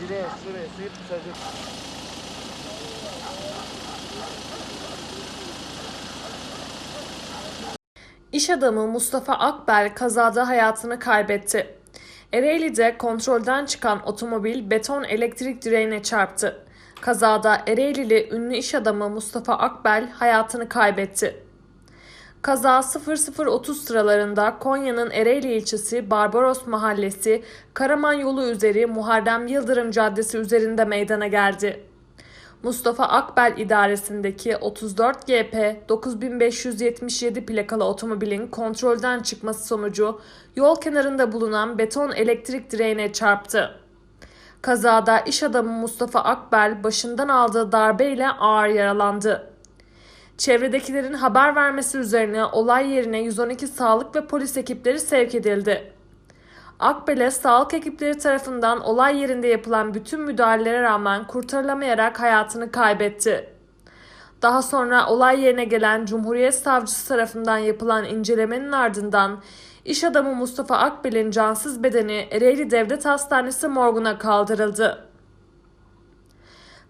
Şuraya şuraya sıyıp çocuk. İş adamı Mustafa Akbel kazada hayatını kaybetti. Ereğli'de kontrolden çıkan otomobil beton elektrik direğine çarptı. Kazada Ereğlili ünlü iş adamı Mustafa Akbel hayatını kaybetti. Kaza 00.30 sıralarında Konya'nın Ereğli ilçesi Barbaros Mahallesi Karaman yolu üzeri Muharrem Yıldırım Caddesi üzerinde meydana geldi. Mustafa Akbel idaresindeki 34 GP 9577 plakalı otomobilin kontrolden çıkması sonucu yol kenarında bulunan beton elektrik direğine çarptı. Kazada iş adamı Mustafa Akbel başından aldığı darbeyle ağır yaralandı. Çevredekilerin haber vermesi üzerine olay yerine 112 sağlık ve polis ekipleri sevk edildi. Akbel'e sağlık ekipleri tarafından olay yerinde yapılan bütün müdahalelere rağmen kurtarılamayarak hayatını kaybetti. Daha sonra olay yerine gelen Cumhuriyet Savcısı tarafından yapılan incelemenin ardından iş adamı Mustafa Akbel'in cansız bedeni Ereğli Devlet Hastanesi morguna kaldırıldı.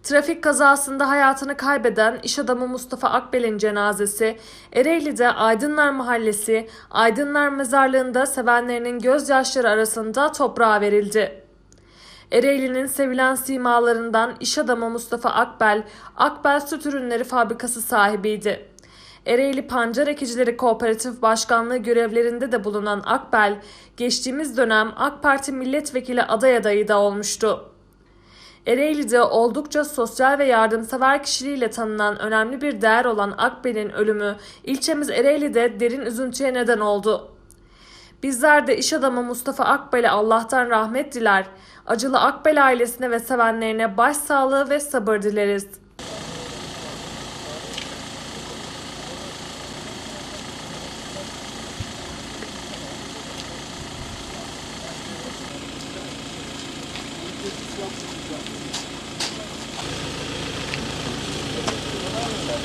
Trafik kazasında hayatını kaybeden iş adamı Mustafa Akbel'in cenazesi Ereğli'de Aydınlar Mahallesi Aydınlar Mezarlığı'nda sevenlerinin gözyaşları arasında toprağa verildi. Ereğli'nin sevilen simalarından iş adamı Mustafa Akbel, Akbel Süt Ürünleri Fabrikası sahibiydi. Ereğli Pancar Ekicileri Kooperatif Başkanlığı görevlerinde de bulunan Akbel, geçtiğimiz dönem AK Parti milletvekili aday adayı da olmuştu. Ereğli'de oldukça sosyal ve yardımsever kişiliğiyle tanınan önemli bir değer olan Akbel'in ölümü ilçemiz Ereğli'de derin üzüntüye neden oldu. Bizler de iş adamı Mustafa Akbel'e Allah'tan rahmet diler, acılı Akbel ailesine ve sevenlerine başsağlığı ve sabır dileriz.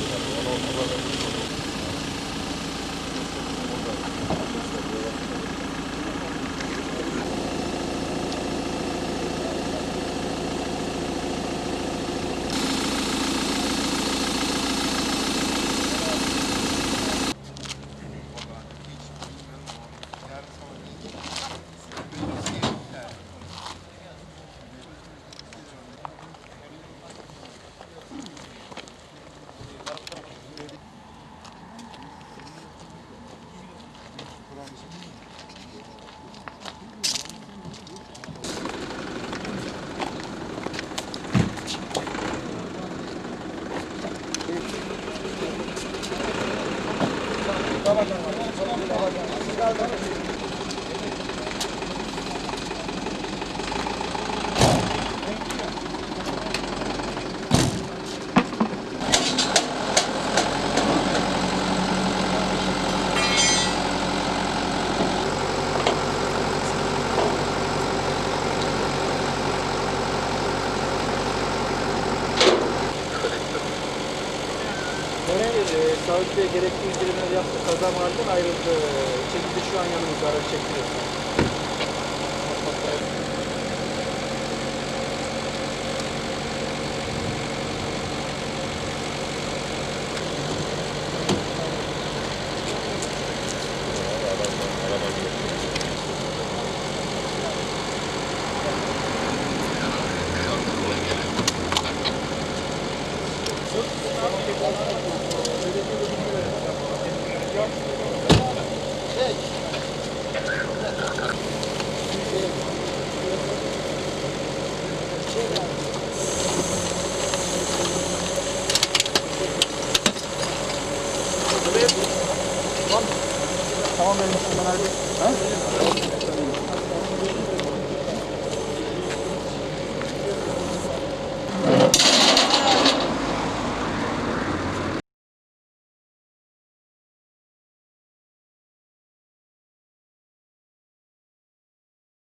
戻る。Genel e, Savcı Bey gerekli incelemeler yaptı. Kaza mahallinden ayrıldı. Çekildi şu an yanımızda araç çekiliyor. Hã?